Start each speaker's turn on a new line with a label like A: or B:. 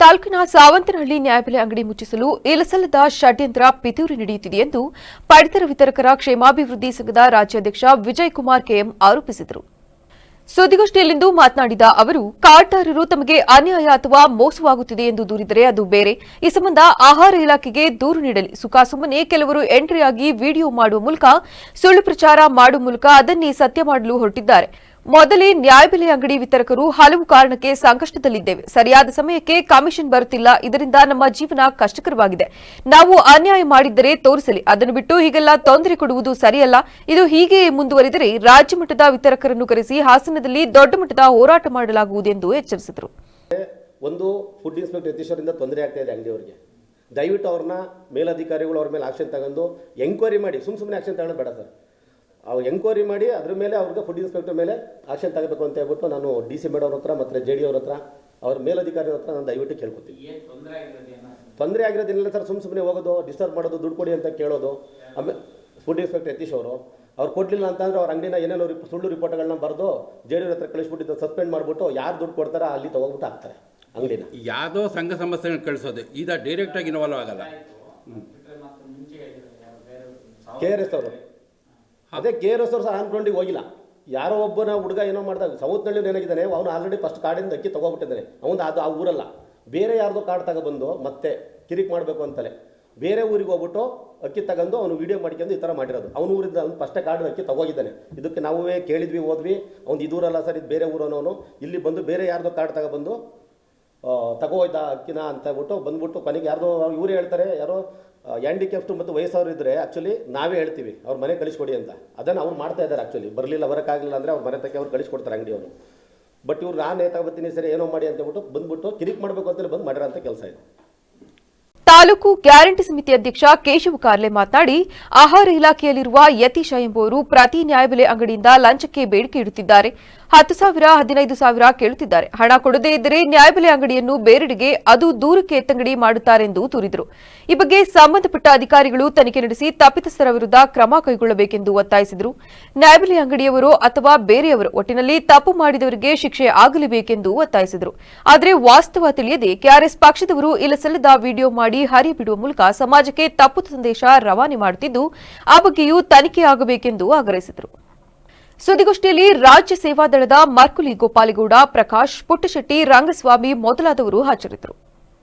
A: ತಾಲೂಕಿನ ಸಾವಂತನಹಳ್ಳಿ ನ್ಯಾಯಬೆಲೆ ಅಂಗಡಿ ಮುಚ್ಚಿಸಲು ಇಲಸಲ್ಲದ ಷಡ್ಯಂತ್ರ ಪಿತೂರಿ ನಡೆಯುತ್ತಿದೆ ಎಂದು ಪಡಿತರ ವಿತರಕರ ಕ್ಷೇಮಾಭಿವೃದ್ಧಿ ಸಂಘದ ರಾಜ್ಯಾಧ್ಯಕ್ಷ ವಿಜಯ್ ಕುಮಾರ್ ಕೆಎಂ ಆರೋಪಿಸಿದರು. ಸುದ್ದಿಗೋಷ್ಠಿಯಲ್ಲಿಂದು ಮಾತನಾಡಿದ ಅವರು ಕಾರ್ಡ್ದಾರರು ತಮಗೆ ಅನ್ಯಾಯ ಅಥವಾ ಮೋಸವಾಗುತ್ತಿದೆ ಎಂದು ದೂರಿದರೆ ಅದು ಬೇರೆ. ಈ ಸಂಬಂಧ ಆಹಾರ ಇಲಾಖೆಗೆ ದೂರು ನೀಡಲಿ. ಸುಖಾಸುಮ್ಮನೆ ಕೆಲವರು ಎಂಟ್ರಿಯಾಗಿ ವಿಡಿಯೋ ಮಾಡುವ ಮೂಲಕ ಸುಳ್ಳು ಪ್ರಚಾರ ಮಾಡುವ ಮೂಲಕ ಅದನ್ನೇ ಸತ್ಯ ಮಾಡಲು ಹೊರಟಿದ್ದಾರೆ. ಮೊದಲೇ ನ್ಯಾಯಬೆಲೆ ಅಂಗಡಿ ವಿತರಕರು ಹಲವು ಕಾರಣಕ್ಕೆ ಸಂಕಷ್ಟದಲ್ಲಿದ್ದೇವೆ. ಸರಿಯಾದ ಸಮಯಕ್ಕೆ ಕಮಿಷನ್ ಬರುತ್ತಿಲ್ಲ. ಇದರಿಂದ ನಮ್ಮ ಜೀವನ ಕಷ್ಟಕರವಾಗಿದೆ. ನಾವು ಅನ್ಯಾಯ ಮಾಡಿದ್ದರೆ ತೋರಿಸಲಿ. ಅದನ್ನು ಬಿಟ್ಟು ಹೀಗೆಲ್ಲ ತೊಂದರೆ ಕೊಡುವುದು ಸರಿಯಲ್ಲ. ಇದು ಹೀಗೆ ಮುಂದುವರಿದರೆ ರಾಜ್ಯ ಮಟ್ಟದ ವಿತರಕರನ್ನು ಕರೆಸಿ ಹಾಸನದಲ್ಲಿ ದೊಡ್ಡ ಮಟ್ಟದ ಹೋರಾಟ ಮಾಡಲಾಗುವುದು ಎಂದು ಎಚ್ಚರಿಸಿದರು.
B: ಒಂದು ಫುಡ್ ಇನ್ಸ್ಪೆಕ್ಟರ್ ಯತೀಶ್ವರಿಂದ ತೊಂದರೆ ಆಗ್ತಾ ಇದೆ ಅಂಗಡಿಯವರಿಗೆ. ದಯವಿಟ್ಟು ಅವ್ರನ್ನ ಮೇಲಧಿಕಾರಿಗಳು ಅವ್ರ ಮೇಲೆ ಆಕ್ಷನ್ ತಗೊಂಡು ಎಂಕ್ವೈರಿ ಮಾಡಿ. ಸುಮ್ಮ ಸುಮ್ಮನೆ ಆಕ್ಷನ್ ತಗೊಳ್ಳೋದು ಬೇಡ ಸರ್. ಅವ್ರು ಎಂಕ್ವೈರಿ ಮಾಡಿ ಅದ್ರ ಮೇಲೆ ಅವ್ರಿಗೆ ಫುಡ್ ಇನ್ಸ್ಪೆಕ್ಟರ್ ಮೇಲೆ ಆಕ್ಷನ್ ತಗೋಬೇಕು ಅಂತ ಹೇಳ್ಬಿಟ್ಟು ನಾನು ಡಿ ಸಿ ಮೇಡವ್ರ ಹತ್ರ ಮತ್ತು ಜೆ ಡಿ ಅವ್ರ ಹತ್ರ ಅವ್ರ ಮೇಲಧಿಕಾರಿ ಹತ್ರ ನಾನು ದಯವಿಟ್ಟು ಕೇಳ್ಕೊತೀನಿ. ತೊಂದರೆ ಆಗಿರೋದಿಲ್ಲ ಸರ್ ಸುಮ್ಮ ಸುಮ್ಮನೆ ಹೋಗೋದು ಡಿಸ್ಟರ್ಬ್ ಮಾಡೋದು ದುಡ್ಡು ಕೊಡಿ ಅಂತ ಕೇಳೋದು. ಆಮೇಲೆ ಫುಡ್ ಇನ್ಸ್ಪೆಕ್ಟರ್ ಯತೀಶ್ ಅವರು ಅವ್ರು ಕೊಡಲಿಲ್ಲ ಅಂತಂದ್ರೆ ಅವ್ರ ಅಂಗಡಿನ ಏನೇನೋ ರಿಪ್ ಸುಳ್ಳು ರಿಪೋರ್ಟ್ಗಳನ್ನ ಬರೆದು ಜೆ ಡಿ ಹತ್ರ ಕಳಿಸ್ಬಿಟ್ಟು ಸಸ್ಪೆಂಡ್ ಮಾಡಿಬಿಟ್ಟು ಯಾರು ದುಡ್ಡು ಕೊಡ್ತಾರೋ ಅಲ್ಲಿ ತಗೋಬಿಟ್ಟು ಹಾಕ್ತಾರೆ ಅಂಗಡಿನ.
C: ಯಾವುದೋ ಸಂಘ ಸಂಸ್ಥೆಗಳನ್ನ ಕಳಿಸೋದು ಈಗ ಡೈರೆಕ್ಟಾಗಿ ಇನ್ವಾಲ್ವ್ ಆಗಲ್ಲ.
B: ಕೆ ಆರ್ ಎಸ್ ಅವರು. ಅದೇ ಕೆ ಆರ್ ಎಸ್ ಅವರು ಸಹ ಅನ್ಕೊಂಡಿಗೆ ಹೋಗಿಲ್ಲ. ಯಾರೋ ಒಬ್ಬನ ಹುಡುಗ ಏನೋ ಮಾಡಿದಾಗ ಸೌತ್ನಳ್ಳಿ ಏನಾಗಿದ್ದಾನೆ, ಅವನು ಆಲ್ರೆಡಿ ಫಸ್ಟ್ ಕಾಡಿಂದ ಅಕ್ಕಿ ತೊಗೊಬಿಟ್ಟಿದ್ದಾನೆ. ಅವನು ಅದು ಆ ಊರಲ್ಲ. ಬೇರೆ ಯಾರ್ದೋ ಕಾರ್ಡ್ ತಗೊಬಂದು ಮತ್ತೆ ಕಿರಿಕ್ ಮಾಡಬೇಕು ಅಂತಲೇ. ಬೇರೆ ಊರಿಗೆ ಹೋಗ್ಬಿಟ್ಟು ಅಕ್ಕಿ ತಗೊಂಡು ಅವನು ವಿಡಿಯೋ ಮಾಡ್ಕೊಂಡು ಈ ಥರ ಮಾಡಿರೋದು. ಅವನ ಊರಿಂದ ಅವ್ನು ಫಸ್ಟೇ ಕಾರ್ಡ್ ಅಕ್ಕಿ ತಗೋಗಿದ್ದಾನೆ. ಇದಕ್ಕೆ ನಾವೇ ಕೇಳಿದ್ವಿ ಹೋದ್ವಿ ಅವ್ನು ಇದೂರಲ್ಲ ಸರ್, ಇದು ಬೇರೆ ಊರನವನು ಇಲ್ಲಿ ಬಂದು ಬೇರೆ ಯಾರ್ದೋ ಕಾರ್ಡ್ ತಗೊಬಂದು ತಗೋಯ್ದ ಅಕ್ಕಿನ ಅಂತ ಹೇಳ್ಬಿಟ್ಟು ಬಂದ್ಬಿಟ್ಟು ಕೊನೆಗೆ ಯಾರ್ದೋ ಇವ್ರು ಹೇಳ್ತಾರೆ, ಯಾರೋ ಹ್ಯಾಂಡಿಕ್ಯಾಪ್ಟು ಮತ್ತು ವಯಸ್ಸವ್ರು ಇದ್ದರೆ ಆ್ಯಕ್ಚುಲಿ ನಾವೇ ಹೇಳ್ತೀವಿ, ಅವ್ರ ಮನೆ ಕಳಿಸ್ಕೊಡಿ ಅಂತ. ಅದನ್ನು ಅವ್ರು ಮಾಡ್ತಾ ಇದ್ದಾರೆ ಆ್ಯಕ್ಚುಲಿ ಬರಲಿಲ್ಲ, ಬರೋಕ್ಕಾಗಲಿಲ್ಲ ಅಂದರೆ ಅವ್ರ ಮನೆ ತಕ್ಕೆ ಅವ್ರು ಕಳಿಸ್ಕೊಡ್ತಾರೆ ಅಂಗಡಿಯವರು ಬಟ್ ಇವ್ರು, ನಾನು ನೇತಾಗ್ಬತ್ತೀನಿ ಸರಿ, ಏನೋ ಮಾಡಿ ಅಂತ ಹೇಳ್ಬಿಟ್ಟು ಬಂದ್ಬಿಟ್ಟು ಕಿರಿಕ್ ಮಾಡಬೇಕು ಅಂತೇಳಿ ಬಂದು ಅಂತ ಕೆಲಸ ಇದು.
A: ತಾಲೂಕು ಗ್ಯಾರಂಟಿ ಸಮಿತಿ ಅಧ್ಯಕ್ಷ ಕೇಶವ ಕಾರ್ಲೆ ಮಾತನಾಡಿ, ಆಹಾರ ಇಲಾಖೆಯಲ್ಲಿರುವ ಯತೀಶ ಎಂಬುವರು ಪ್ರತಿ ನ್ಯಾಯಬೆಲೆ ಅಂಗಡಿಯಿಂದ ಲಂಚಕ್ಕೆ ಬೇಡಿಕೆ ಇಡುತ್ತಿದ್ದಾರೆ. ಹತ್ತು ಸಾವಿರ, ಹದಿನೈದು ಸಾವಿರ ಕೇಳುತ್ತಿದ್ದಾರೆ. ಹಣ ಕೊಡದೇ ಇದ್ದರೆ ನ್ಯಾಯಬೆಲೆ ಅಂಗಡಿಯನ್ನು ಬೇರೆಡೆಗೆ, ಅದು ದೂರಕ್ಕೆ ಎತ್ತಂಗಡಿ ಮಾಡುತ್ತಾರೆಂದು ದೂರಿದರು. ಈ ಬಗ್ಗೆ ಸಂಬಂಧಪಟ್ಟ ಅಧಿಕಾರಿಗಳು ತನಿಖೆ ನಡೆಸಿ ತಪ್ಪಿತಸ್ಥರ ವಿರುದ್ಧ ಕ್ರಮ ಕೈಗೊಳ್ಳಬೇಕೆಂದು ಒತ್ತಾಯಿಸಿದರು. ನ್ಯಾಯಬೆಲೆ ಅಂಗಡಿಯವರು ಅಥವಾ ಬೇರೆಯವರು ಒಟ್ಟಿನಲ್ಲಿ ತಪ್ಪು ಮಾಡಿದವರಿಗೆ ಶಿಕ್ಷೆ ಆಗಲಿಬೇಕೆಂದು ಒತ್ತಾಯಿಸಿದರು. ಆದರೆ ವಾಸ್ತವ ತಿಳಿಯದೆ ಕೆಆರ್ಎಸ್ ಪಕ್ಷದವರು ಇಲ್ಲಸಲ್ಲದ ವಿಡಿಯೋ ಮಾಡಿ ಹರಿಬಿಡುವ ಮೂಲಕ ಸಮಾಜಕ್ಕೆ ತಪ್ಪು ಸಂದೇಶ ರವಾನೆ ಮಾಡುತ್ತಿದ್ದು, ಆ ಬಗ್ಗೆಯೂ ತನಿಖೆ ಆಗಬೇಕೆಂದು ಆಗ್ರಹಿಸಿದರು. ಸುದ್ದಿಗೋಷ್ಠಿಯಲ್ಲಿ ರಾಜ್ಯ ಸೇವಾದಳದ ಮರ್ಕುಲಿ ಗೋಪಾಲಿಗೌಡ, ಪ್ರಕಾಶ್ ಪುಟ್ಟಶೆಟ್ಟಿ, ರಂಗಸ್ವಾಮಿ ಮೊದಲಾದವರು ಹಾಜರಿದ್ದರು.